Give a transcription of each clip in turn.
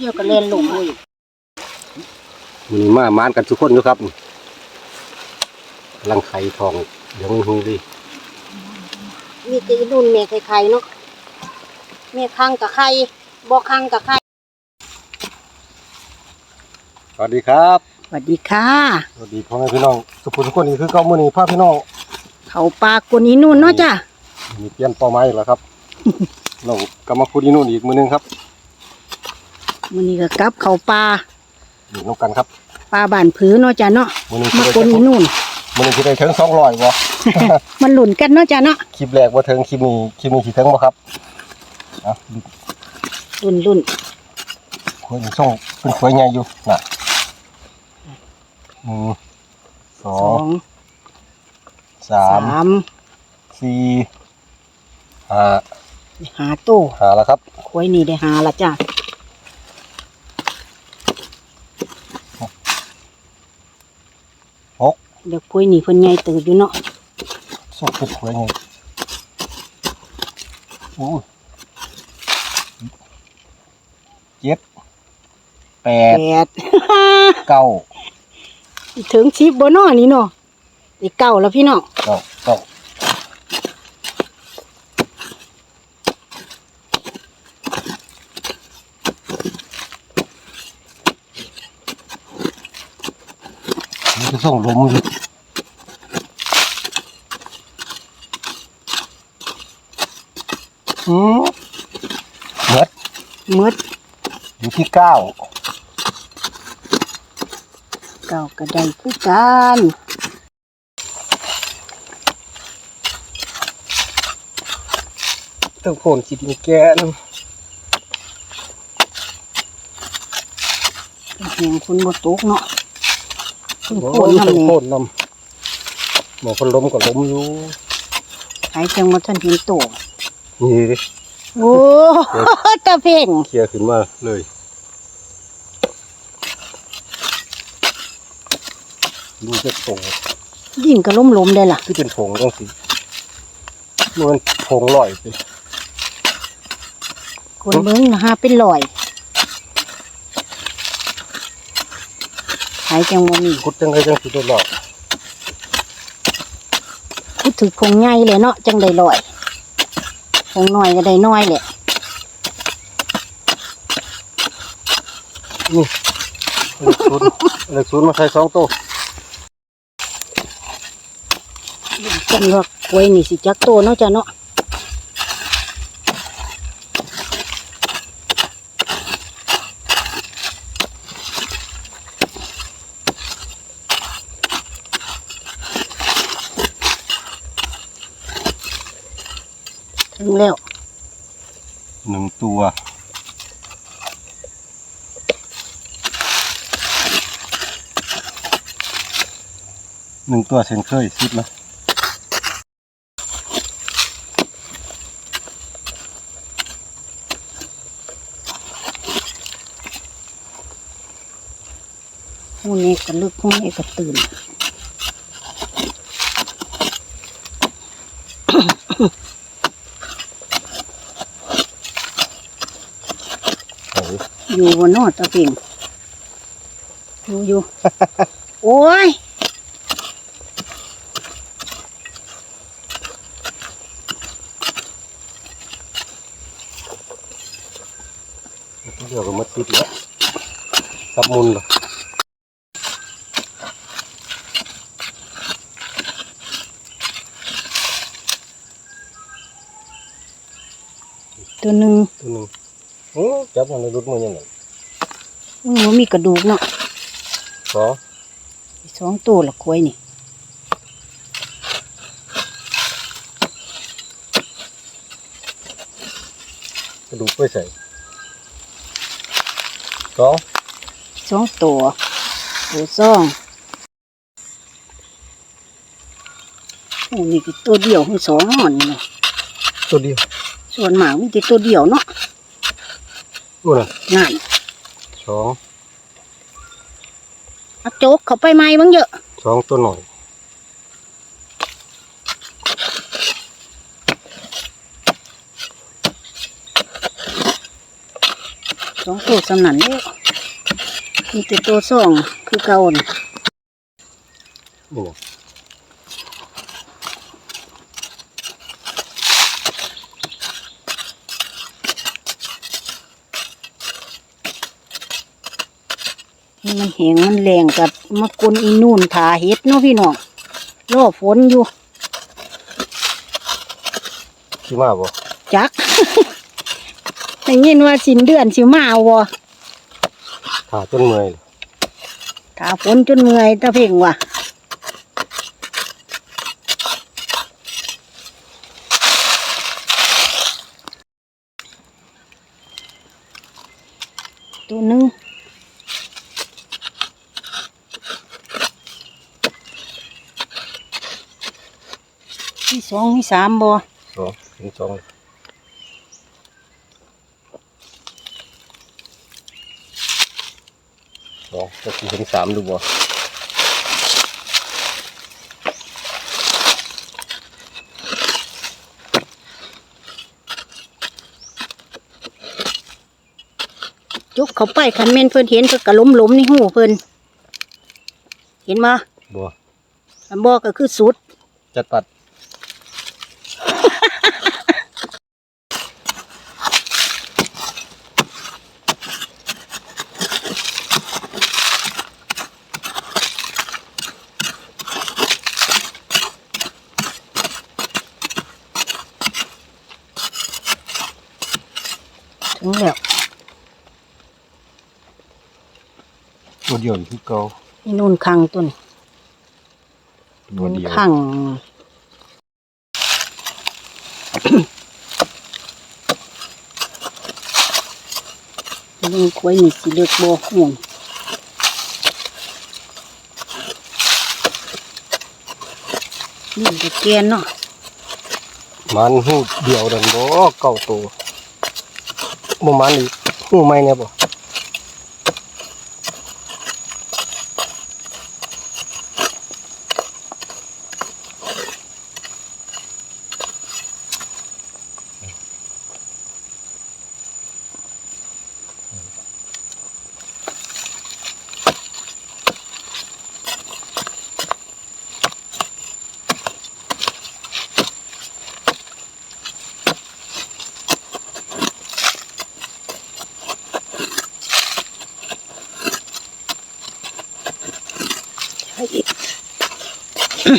เดียวก็เล่นลงเลยมันนี้มามานกันทุกคนอยู่ครับกำลังไข่ทองเดี๋ยวมึงหูดิมีแต่อีนุ่นแม่ไข่ๆเนาะแม่คังกับไข่บ่คังกับไข่สวัสดีครับสวัสดีค่ะสวัสดีพ่อแม่พี่น้องทุกคนทุกคนนี่คือเก้ามือนี้พ่อพี่น้องเขาปลากว่านี้นุ่นเนาะจ้ะมีเปลี่ยนเป้าหมายอีกแล้วครับเรากำมาพูดที่นู่นอีกมือนึงครับ มื้อนี้ก็กลับเขาปลาอยู่น้ำกันครับปลาบ้านผือเนาะจ้ะเนาะมือนึงมาที่คนได้นี้นุ่นมือนึงที่ได้ถึงสองร้อยวะมันหลุนกันเนาะจ้ะเนาะคลิปแรกว่าถึงคลิปนี้คลิปนี้สิถึงบ่ครับอะลุ่นลุ่นคุยส่งเป็นคุยใหญ่อยู่น่ะหนึ่งสอสองงสาสามมสี่ห้าหาตู้ห้าแล้วครับควยนี่ได้หาละจ้ะ หก เดี๋ยวควยนี่เพิ่นใหญ่ตื่นอยู่เนาะส่งเป็นคุยใหญ่โอ้ยเจ็ดแปดแปด เก้า ถึงชิปบ่เนาะนี่เนาะอีกเก้าแล้วพี่น้อง เก้าเก้านี่จะ ส่งลมอยู่อืมเบิดมืดอยู่ที่เก้าเก้าก็ได้คือกันต้องโผนสิดินแกนเป็นแหงคนบ่ตกเนาะเพิ่ง โอ้โคนยทำต้องนี่โผนนำหมอคนล้มก็ล้มอยู่หายจังบ่ทันเห็นโตนี่ดิโอ้ตาเพ่งเคลียร์ขึ้นมาเลยดูจะผงดินก็ล้มลมได้ล่ะที่เป็นผงต้องสิมันผงลอยไปคนเบิ่งนะฮะเป็นรอย หายจังบ่มีคุดจังไงจังสิได้ลอยพูดถึงพงใหญ่เลยเนาะจังได้รอยพงน้อยก็ได้น้อยแหละนี่เล็กศูนย์เล็กศูนย์มาใส่สองตัวจังว่ากล้วยนี่สิจักโตเนาะจ้ะเนาะ หนึ่งตัว หนึ่งตัวเช่นเคยสิบนะหูนี้ก็ลึกหูนี้ก็ตื่น โอ้ยอยู่บนนอตะเพียงอยู่อยู่ โอ้ยเดี๋ยวก็มาติดแล้วสับมุนเหรอตัวหนึ่งตัวหนึ่งโอ้จับมันในรุดมือยังไง มันบ่มีกระดูกเนาะสองสองตัวละควายนี่กระดูกไปใส่สองสองตัวตัวสองโอ้นี่ก็ตัวเดียวทั้งสองหอนเนาะตัวเดียว ส่วนหมากมีแต่ตัวเดียวเนาะนู่นน่ะนั่น สองเอาโจกเข้าไปไหมบ้างเยอะ สองตัวหน่อยองตัวสำนันเด้มีแต่ตัวสองคือเก่าน่ะ นี่นะ นี่มันแหงมันแรงกับมากลอีนู่นถาเฮ็ดเนาะพี่น้องรอฝนอยู่ที่มาบ่จักได้ยินว่าสิ้นเดือนสิมาเอาบ่ขาจนเมื่อยถ้าฝนจนเมื่อยตะเพ่งว่ะตัวหนึงที่ สองที่สามบ่สองถึงสองสองจะถึงสามดูบ่จุกเขาไปคันเม่นเพิ่นเห็นเพิ่นก็ล้มล้มในหูเพิ่นเห็นมาบ่อันบ่ก็คือสุดจัดปัด ถึงแล้ว ตัวเดียวนี่คือเก่านี่นู่นคังต้นตัวเดียวคังลุงควยนี่สิเลือกบ่ห่วงนี่ตะเกียนเนาะมันหูเดียวดันบ่เก่าตัวบ่มันอีกหูใหม่เนี่ยบ่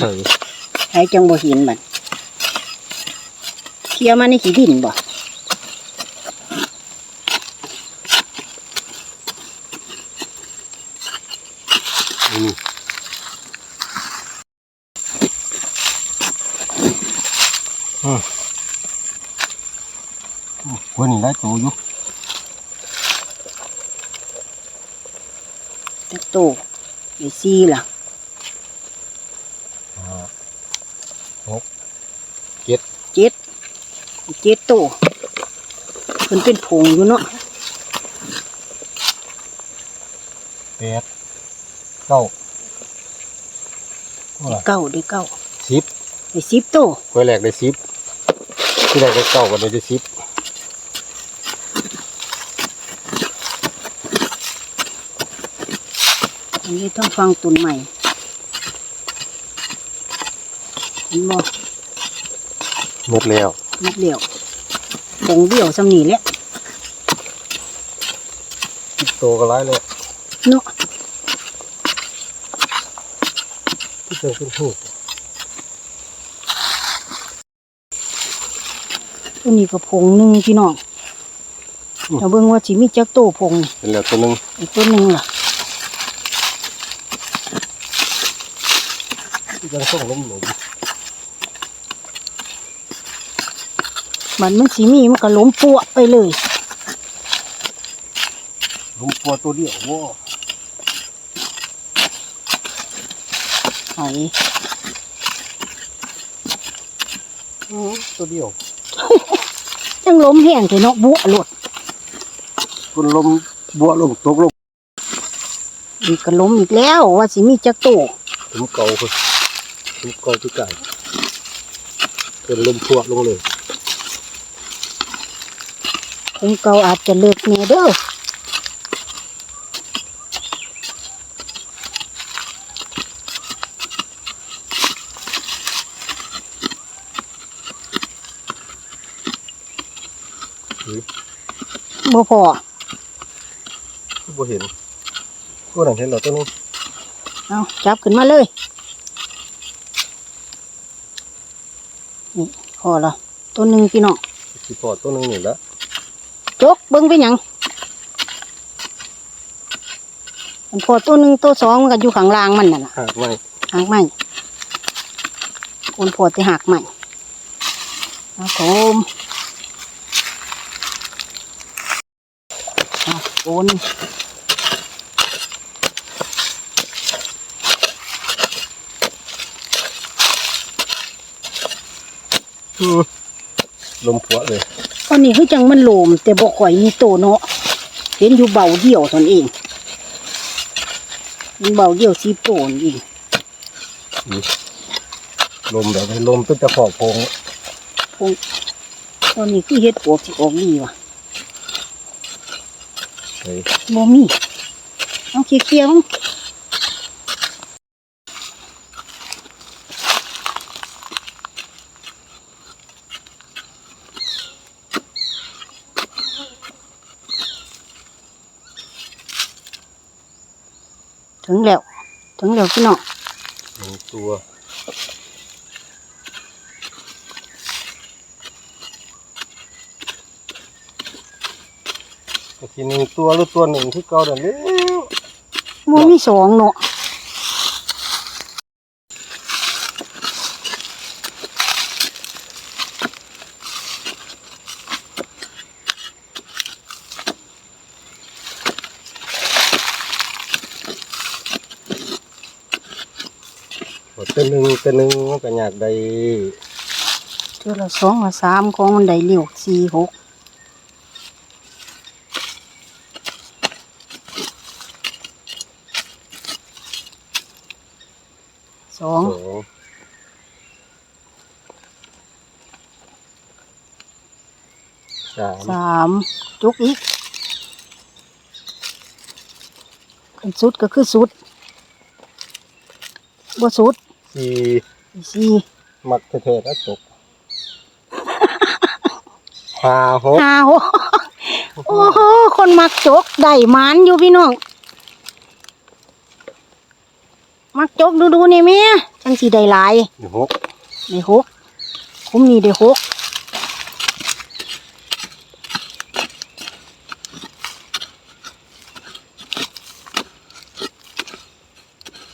เฮ้ยใช้จังบ่เห็นมันเคลียร์มาในขี้ดินบ่นี่อืมวันนี้ได้ตัวอยู่จักโตไอ้ซีล่ะ ห้า หกเจ็ดเจ็ดเจ็ดโตเพิ่นเป็นผงอยู่เนาะแปดเก้าเท่าไหร่เก้าได้เก้าสิบได้สิบโตคอยแรกได้สิบที่แรกได้เก้ากันได้สิบอันนี้ต้องฟังตุนใหม่เห็นบ่หมดแล้วหมัดเดียวผงเดียวสำนีแหละโตก็ร้ายเลยเนาะที่เจอขึ้นหูตัวนี้ก็ผงหนึ่งพี่น้องเราเบิ่งว่าสิมีจักโตผงเป็นแล้วตัวหนึงอีกตัวหนึ่งล่ะยังส่งล้มหลุ มมันมันสีมีมันก็ล้มปัวไปเลยล้มปัวตัวเดียวว้าไอ้อื้อตัวเดียว ยังล้มแห้งแต่เนาะบัวหลดคนลมบัวลงตกลงอีกก็ล้มอีกแล้วว่าสิมีจักโตถึงเก่าคือถึงเก่าที่ไก่เป็นลมพวกลงเลย คงเก่าอาจจะเลิกเนี่ยเด้อบ่พอบ่เห็นบ่หนังเห็นหรอตัวนึงเอาจับขึ้นมาเลยนี่พอละตัวหนึ่งพี่น้องสิพอตัวหนึ่งนี่ละ จกเบิ้งเป็นหยังมันพอตัวหนึ่งตัวสองมันก็อยู่ข้างล่างมันน่ะนะหากไว้หากไม้คนพอที่หักไม้เอาโคมเอาโอนอืมลมผัวเลยตอ นนี้คือจังมันโลม แต่บ่ข่อยมีโตเนาะเห็นอยู่เบาเดี่ยวตนเองมันเบาเดี่ยวสีโตนเองลมแบบนี้ลมเป็นตะขอบโพงพงตอนนี้คือเฮ็ดปวกสิออกดีว่ะเฮ้ยบ่มีเอาเคลียร์ๆ ถึงแล้ว ถึงแล้วพี่น้องหนึ่งตัวก็ทีหนึ่งตัวหรือตัวหนึ่งที่เก่าเดินเลยบ่มีสองเนาะ ตัวหนึ่งตัวหนึ่งมันก็อยากได้เทื่อละสองละสามของมันได้เร็วสี่หกสองสองสามสามจุกอีกขันสุดก็คือสุดบ่สุด สี่สี่มักเท่ๆแล้วจบห้าหกห้าหกโอ้โหคนมักจกได้หมานอยู่พี่น้องมักจกดูดูๆนี่แม่จังสีได้หลายหกได้หกคุ้มนี่ได้หก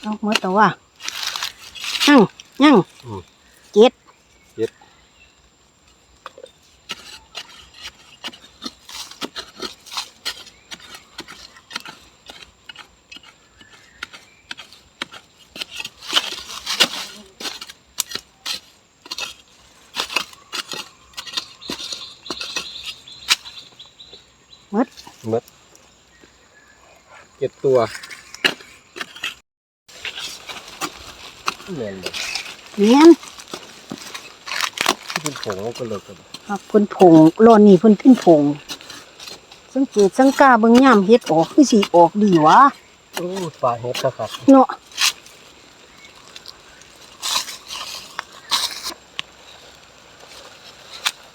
เอาเมื่อตัวว่า ยังยังอืม เจ็ดเจ็ดเมื่อหมดเจ็ดตัวเนียนเลย เนียนที่เป็นผงก็เลยกันครับเพิ่นผงร้อนนี่เพิ่นขึ้นผงสังเกตสังกาเบิ่งย่ามเฮ็ดออกคือสิออกดีวะโอ้ปลาเห็ดครับเนาะ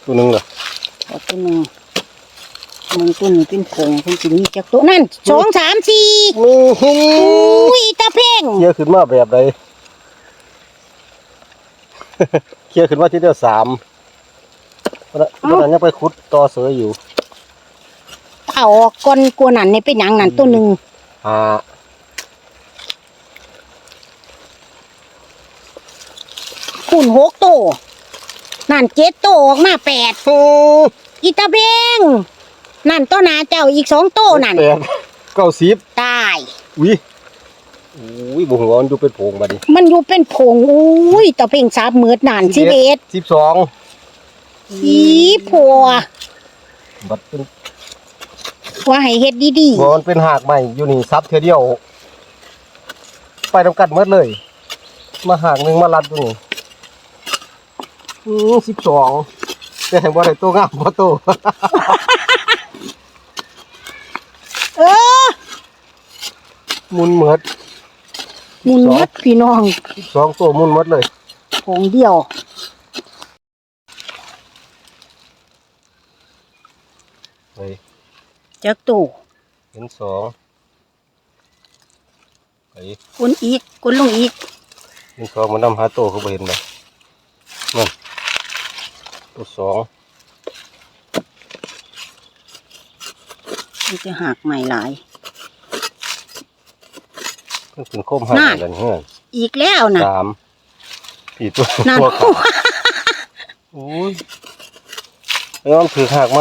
ตัวหนึงเหรอเอาตัวหนึงมึงตัวนี้เป็นผงเพิ่นสิมีจักตัวนั่นสองสามสี่มีหิอุ้ยตาเพ่งเคี่ยวขึ้นมาแบบใด เคี่ยวขึ้นมาที่เดียวสามเพราะฉะนั้นเพราะฉะนั้นยังไปขุดต่อเสืออยู่เอาออกก่อนกลัวนั่นนี่เป็นหยังนั่นตัวหนึงห้าคูณหกโตวนั่นเจ็ดโตวออกมาแปดอืมอีตาเพ่งนั่นตัวหนาเจ้าอีกสองโตวนั่นแปดเก้าสิบตายอุ้ย อุ้ยบุหัวมันดูเป็นผงมาดิมันอยู่เป็นผงอุ้ยตาเพ่งสาบเหมือดนานสิเบสสิบสองอีผัวบัดเป็นว่าให้เฮ็ดดีบ่มันเป็นหากใหม่อยู่นี่ซับเทอเดียว ไปทำกัดเมื่อเลย มาหากหนึ่งมาลัดอยู่นี่สิบสองแต่เห็นว่าได้ตัวงามพอตัวๆเออมุนเหมือด มุนมัดพี่น้องสิบสองตัวมุนหมดเลยผงเดียวเฮ้ยจักตู้เห็นสองเฮ้ยคนอีกคนลงอีกเห็นสองมันนำหาโตเขาไปเห็นไหมนั่นตัวสองมันจะหักใหม่หลาย เพิ่งเป็นโคมหักนั่นกันเฮ้ยอีกแล้วนะสามสี่ตัวนั่นตัวขาโอ้ยแล้วมันถือหักไหม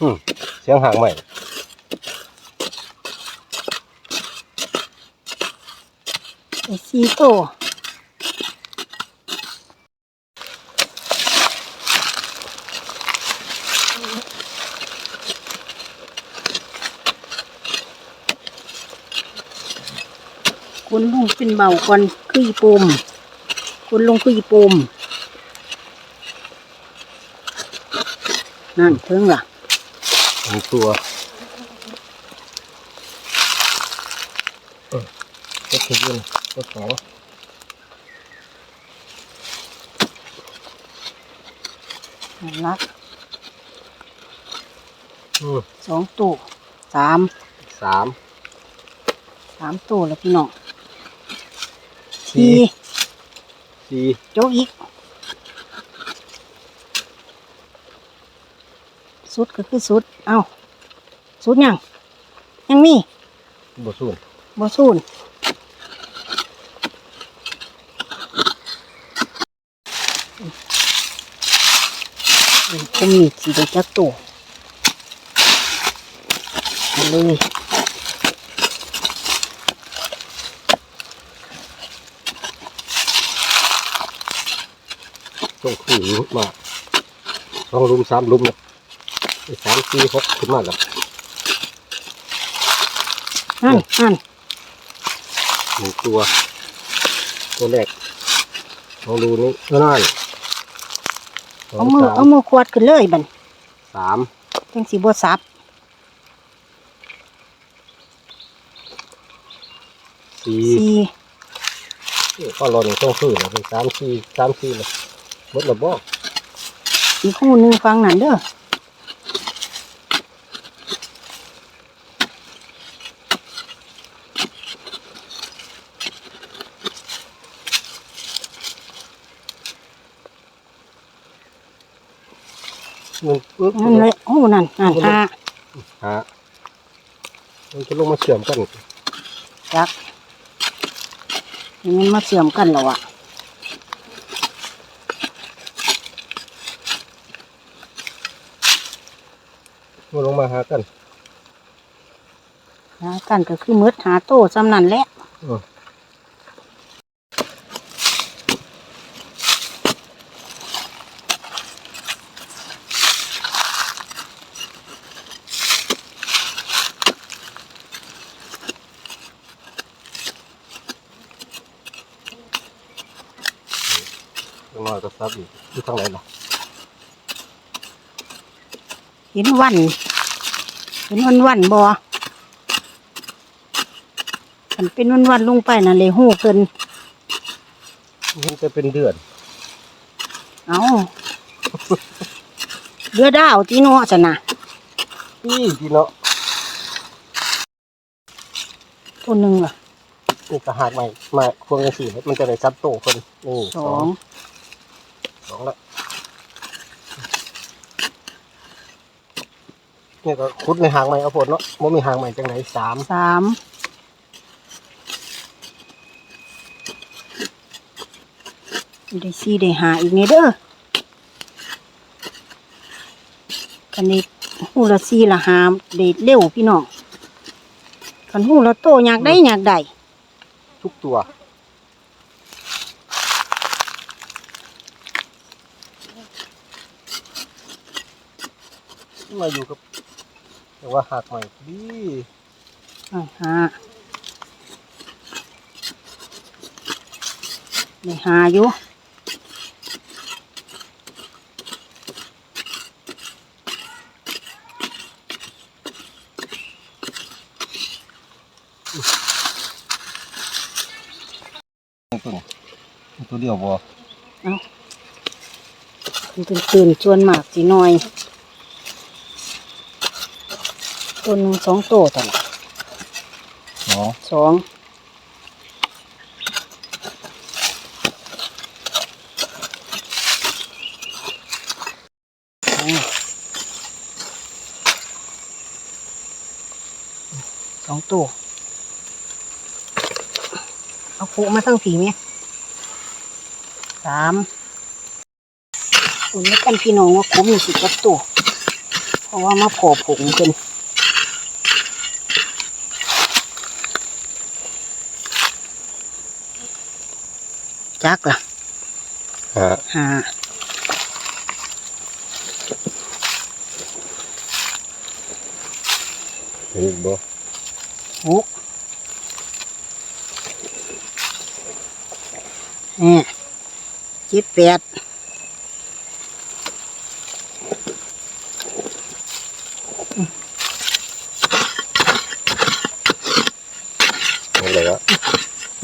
อืมเสียงหักไหมไอ้สี่ตัว นลงเป็นเบาก่อนคืออีปุ่มคนลงคืออีปุ่มนั่นเพิ่งล่ะหนึ่งตัวเออก็ถืออยู่นะตัวสองนั่นละอืมสองตัวสามสามสามตัวแล้วพี่น้อง สี่สี่สี่โจกอีก สุดก็คือสุด เอาสุดยัง ยังมีบสูนบ่สูนเป็นคุมมีดสีได้จักตัวเอาเลย ต้องขึ้นมาสองลุมสามลุมเนี่ยไอ้สามสี่หกขึ้นมาแล้วนั่นนั่นหนึ่งตัว ตัวแรกลองดูนี่เท่านั่นสอเอางมือสามเอามือควดขึ้นเลยบันสามจังสีบัวซับสี่สี่ก็รอหนึ่งต้องขึ้นนะเป็นสามสี่สามสี่เลย หมดระบอกอีกคู่หนึ่งฟังนั่นเด้อหนึ่งปึ๊บนั่นเลยโอ้นั่นนั่นห้าฮะมันจะลงมาเชื่อมกันจักนี่มันมาเสื่อมกันแล้วอะ มันลงมาหากันหากันก็คือมืดหาโตสำนันแหละอืมลงมาก็ซับอีกอยู่ทางไหนล่ะ เห็นวัน เห็นวันวันบอมันเป็นวันวันลงไปน่ะเลยหูเกินมันจะเป็นเดือน เอาเรือดาวจีโน่สนะพี่พี่เนาะตัวหนึ่งล่ะนี่ก็หากใหม่มาควงกันสี่มันจะได้ซับโตคนนี่สอง สองละ นี่ก็คุดในหางใหม่เอาผลเนาะมันมีหางใหม่จังไหนสามสามได้สี่ได้หาอีกนี่เด้อคันนี้หูละสี่ละหาเด็ดเร็วพี่น้องคันหูละโตอยากได้อยากได้ทุกตัวมาอยู่กับ แต่ว่าหากใหม่ดีอ่าหาได้หาอยู่ตัวตัวเดียวบ่มันตื่นตื่นชวนมากสิหน่อย ตัวหนึ่งสองตัวตัวละเนาะสองสองตัว เอาผูมาทั้งผีไหมสามคุณไม่กันพี่น้องว่าคุ้มอยู่สิกับตัว เพราะว่ามาพอผงเป็น จักล่ะฮะหาเห็นอีกบ่หกนี่เจ็ดแปดเห็นเลยละ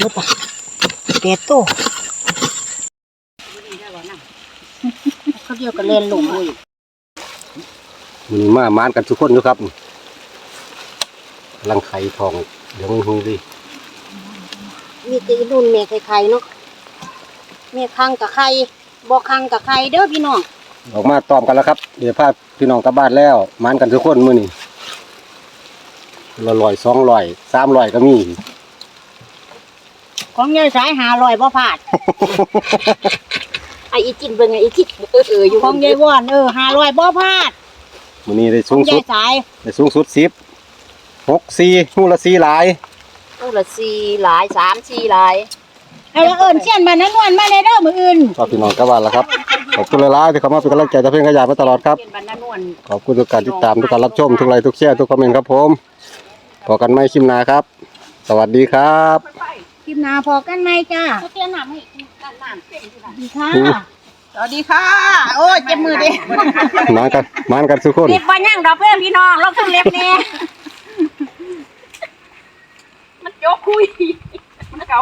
ลบอะแปดตัว เขาเดียวกันเล่นลงเลยมันนี้มามานกันทุกคนอยู่ครับกำลังไข่ทองเดี๋ยวมึงหูดิมีตีรุ่นเมฆไข่เนาะเมฆคังกับไข่บ่คังกับไข่เด้อพี่น้องออกมาตอมกันแล้วครับ เดี๋ยวพาพี่น้องกลับบ้านแล้วมานกันทุกคนมื้อนี้ละร้อยสองร้อยสามร้อยก็มี ของยายสายหาลอยบ่พลาด ไออีจินเบิ่งไงอีจินเออเอออยู่ของยายว่อนเออหาลอยบ่พลาดมื้อนี้ได้ขสูองงสุยาดยสายได้สูงสุดสิบหกสี่หูละสี่หลายตู้ละสี่หลายสามสี่หลายไอ้ละเอิญเชียนบ้านนั้นนวลมาในเด้อมื้ออื่น ก็พี่น้องกลับบ้านแล้วครับ ขอบคุณหลายๆที่เข้ามาเป็นกำลังใจต่อเพื่อนขยายมาตลอดครับ เป็นบรรณนวล ขอบคุณทุกการติดตามทุกการรับชมทุกไลค์ทุกแชร์ทุกคอมเมนต์ครับผมพอกันไม่คลิมนาครับ สวัสดีครับ คลิปหน้าพอกันไหมจ้าเขาเตรียมน้ำให้น้ำน้ำเส้นที่ไหนดีค่ะ สวัสดีค่ะ โอ้ยเจ็บมือดิมากันมากันทุกคนรีบบ่ย่างดอกเพื่อนพี่น้องเราต้องเล็บแน่มันโจกคุยมันเก่า